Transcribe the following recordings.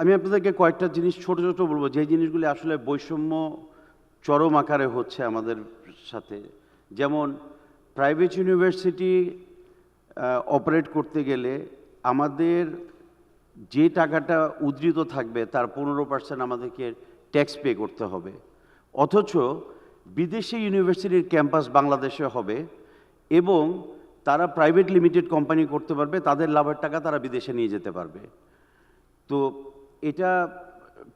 আমি আপনাদেরকে কয়েকটা জিনিস, ছোট ছোট বলব। যে জিনিসগুলি আসলে বৈষম্য চরম আকারে হচ্ছে আমাদের সাথে। যেমন প্রাইভেট ইউনিভার্সিটি অপারেট করতে গেলে আমাদের যে টাকাটা উদ্ধৃত থাকবে, তার পনেরো পার্সেন্ট আমাদেরকে ট্যাক্স পে করতে হবে। অথচ বিদেশি ইউনিভার্সিটির ক্যাম্পাস বাংলাদেশে হবে এবং তারা প্রাইভেট লিমিটেড কোম্পানি করতে পারবে, তাদের লাভের টাকা তারা বিদেশে নিয়ে যেতে পারবে। তো এটা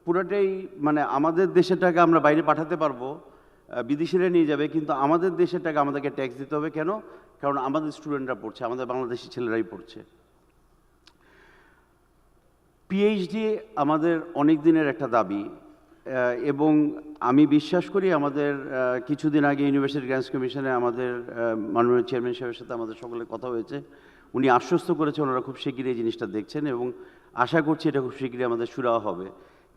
পুরোটাই মানে আমাদের দেশের টাকা আমরা বাইরে পাঠাতে পারব বিদেশিরা নিয়ে যাবে, কিন্তু আমাদের দেশের টাকা আমাদেরকে ট্যাক্স দিতে হবে কেন? কারণ আমাদের স্টুডেন্টরা পড়ছে, আমাদের বাংলাদেশি ছেলেরাই পড়ছে। পিএইচডি আমাদের অনেক দিনের একটা দাবি এবং আমি বিশ্বাস করি আমাদের কিছুদিন আগে ইউনিভার্সিটি গ্র্যান্টস কমিশনে আমাদের মাননীয় চেয়ারম্যান সাহেবের সাথে আমাদের সকলে কথা হয়েছে। উনি আশ্বস্ত করেছেন ওনারা খুব শিগগিরই এই জিনিসটা দেখছেন এবং আশা করছি এটা খুব শিগগিরই আমাদের সুরাহা হবে।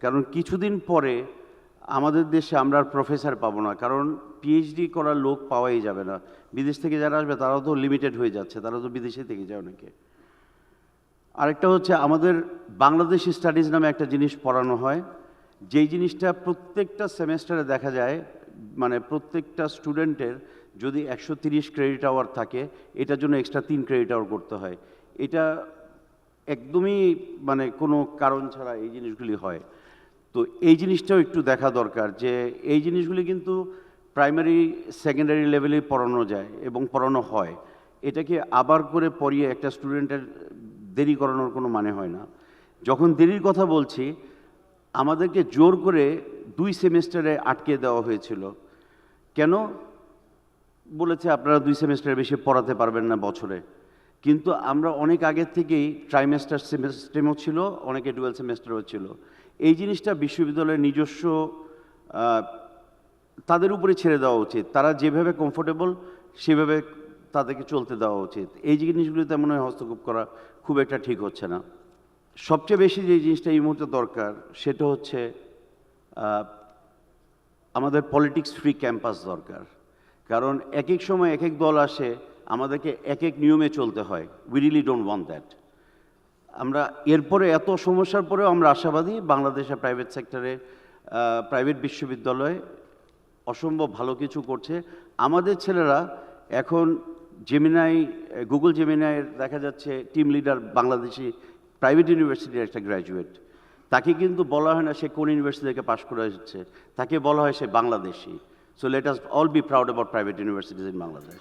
কারণ কিছুদিন পরে আমাদের দেশে আমরা আর প্রফেসর পাবো না, কারণ পিএইচডি করার লোক পাওয়াই যাবে না। বিদেশ থেকে যারা আসবে, তারাও তো লিমিটেড হয়ে যাচ্ছে, তারা তো বিদেশে থেকে যায় অনেকে। আরেকটা হচ্ছে, আমাদের বাংলাদেশ স্টাডিজ নামে একটা জিনিস পড়ানো হয়। যেই জিনিসটা প্রত্যেকটা সেমেস্টারে দেখা যায় মানে প্রত্যেকটা স্টুডেন্টের যদি একশো ক্রেডিট আওয়ার থাকে, এটার জন্য এক্সট্রা তিন ক্রেডিট আওয়ার করতে হয়। এটা একদমই মানে কোনো কারণ ছাড়া এই জিনিসগুলি হয়। তো এই জিনিসটাও একটু দেখা দরকার যে এই জিনিসগুলি কিন্তু প্রাইমারি সেকেন্ডারি লেভেলে পড়ানো যায় এবং পড়ানো হয়। এটাকে আবার করে পড়িয়ে একটা স্টুডেন্টের দেরি করানোর কোনো মানে হয় না। যখন দেরির কথা বলছি, আমাদেরকে জোর করে দুই সেমিস্টারে আটকে দেওয়া হয়েছিল। কেন? বলেছে আপনারা দুই সেমিস্টার বেশি পড়াতে পারবেন না বছরে। কিন্তু আমরা অনেক আগের থেকেই ট্রাইমেস্টার সিস্টেমও ছিল, অনেকে ডুয়েল সেমেস্টারও ছিল। এই জিনিসটা বিশ্ববিদ্যালয়ের নিজস্ব তাদের উপরে ছেড়ে দেওয়া উচিত। তারা যেভাবে কমফোর্টেবল সেভাবে তাদেরকে চলতে দেওয়া উচিত। এই জিনিসগুলিতে মনে হয় হস্তক্ষেপ করা খুব একটা ঠিক হচ্ছে না। সবচেয়ে বেশি যে জিনিসটা এই মুহূর্তে দরকার, সেটা হচ্ছে আমাদের পলিটিক্স ফ্রি ক্যাম্পাস দরকার। কারণ এক এক সময় এক এক দল আসে আমাদেরকে এক এক নিয়মে চলতে হয়। We really don't want that আমরা এরপরে এত সমস্যার পরেও আমরা আশাবাদী বাংলাদেশের প্রাইভেট সেক্টরে প্রাইভেট বিশ্ববিদ্যালয় অসম্ভব ভালো কিছু করছে। আমাদের ছেলেরা এখন জেমিনাই গুগল জেমিনাইয়ের দেখা যাচ্ছে টিম লিডার বাংলাদেশি প্রাইভেট ইউনিভার্সিটির একটা গ্র্যাজুয়েট তাকে কিন্তু বলা হয় না সে কোন ইউনিভার্সিটি থেকে পাশ করে এসেছে। তাকে বলা হয় সে Bangladeshi. So let us all be proud about private universities in Bangladesh